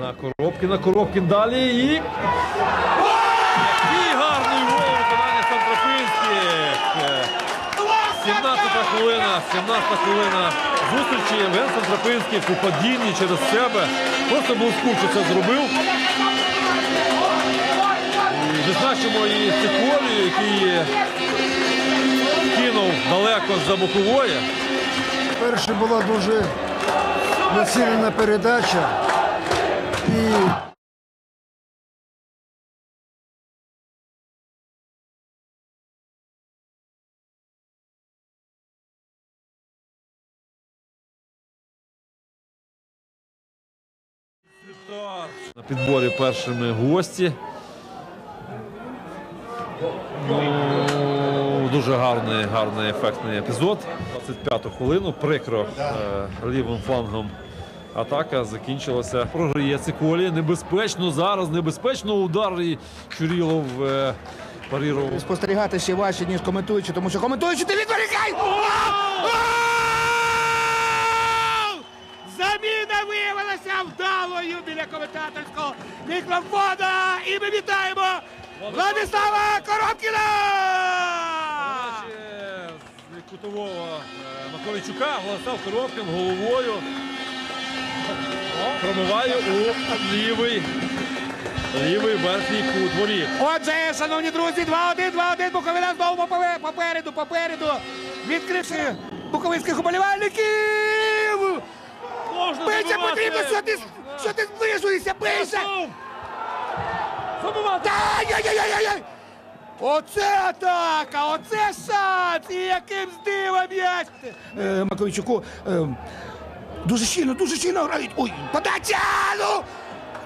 На Коробкіна, Коробкін далі і. Який гарний гол виконання Сантропинських. 17 хвилина, 17 хвилина зустрічі. Євген Сантропинський у падінні через себе. Просто був скур, це зробив. І відзначимо і Циколію, який кинув далеко з-за бокової. Перше була дуже націлена передача. І На підборі першими гості. Ну, дуже гарний, гарний ефектний епізод. 25-ту хвилину. Прикро е, лівим флангом атака закінчилася. Програє Циколі. Небезпечно зараз, небезпечно удар і Чурілов е, парірував. Спостерігати ще важче, ніж коментуючи, тому що коментуючи ти відволікай! Заміна виявилася вдалою біля коментаторського мікрофона. І ми вітаємо Владислава Коробкіна! Кутового е, Маковичука Владислав Коробкин головою пробиває у лівий, лівий верхній кут воріт. Отже, шановні друзі, 2-1, 2-1, Буковина знову попереду, попереду, відкривши буковинських уболівальників! Бийся потрібно, що ти, що ти зближуєшся, бийся! Ай-яй-яй-яй-яй! Оце атака! Оце шанс! І яким здивом м'яч! Е, Маковичуку, е, дуже щільно, дуже щільно грають. Ой, подача! Ну!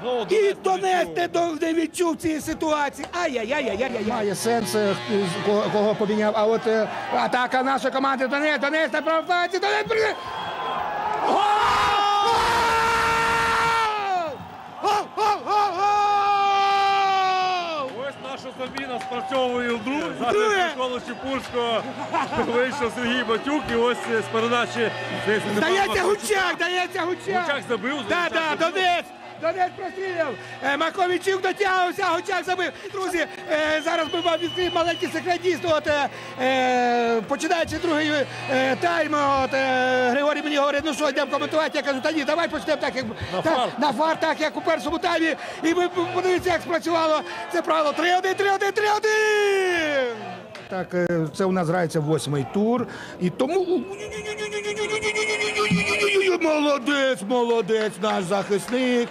Ну, І донести до- не відчув цієї ситуації. Ай-яй-яй-яй-яй. Має сенс, е, з- кого поміняв. А от е, атака нашої команди Донець, Донець на провокації, Донець при... Гол! Гол! Гол! Гол! Гол! Ось наша заміна ілду. Вдруге. Зараз Микола Чепурського вийшов Сергій Батюк і ось з передачі Дається Гучак, дається Гучак. Гучак забив. Так, так. Донець. Донець простріляв. Е, Маковичук дотягувався, Гучак забив. Друзі, е, зараз ми вам відкриємо маленький секрет. Дійсно, от, е, починаючи другий тайм, от, Григорій мені говорить, ну що, йдемо коментувати. Я кажу, та ні, давай почнемо так, як На так, фар. на фар, так, як у першому таймі. І ви подивіться, як спрацювало це правило. 3-1, 3-1, 3-1! Так, це у нас грається восьмий тур. І тому. Молодець, молодець, наш захисник.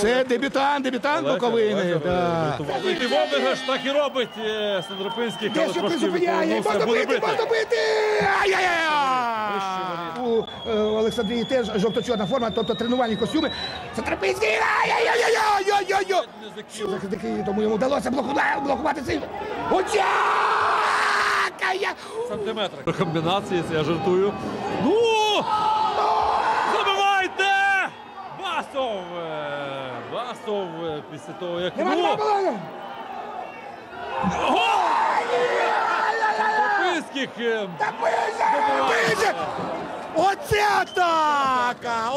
Це дебютант, дебютант Буковини. Да. врятував. І Вобігаш так і робить е, Сандропинський, але Дещо трошки призупиняє, можна Буде бити, можна бити! Ай-яй-яй! У е, Олександрії теж жовто-чорна форма, тобто тренувальні костюми. Це Трапинський! Ай-яй-яй-яй-яй-яй-яй! Захисники, тому йому вдалося блокувати, блокувати цей... Очак! Ай-яй! Комбінації, це я жартую. Ну! Басов! е, е, після того, як нема балону! Сандропинських е, Оце атака!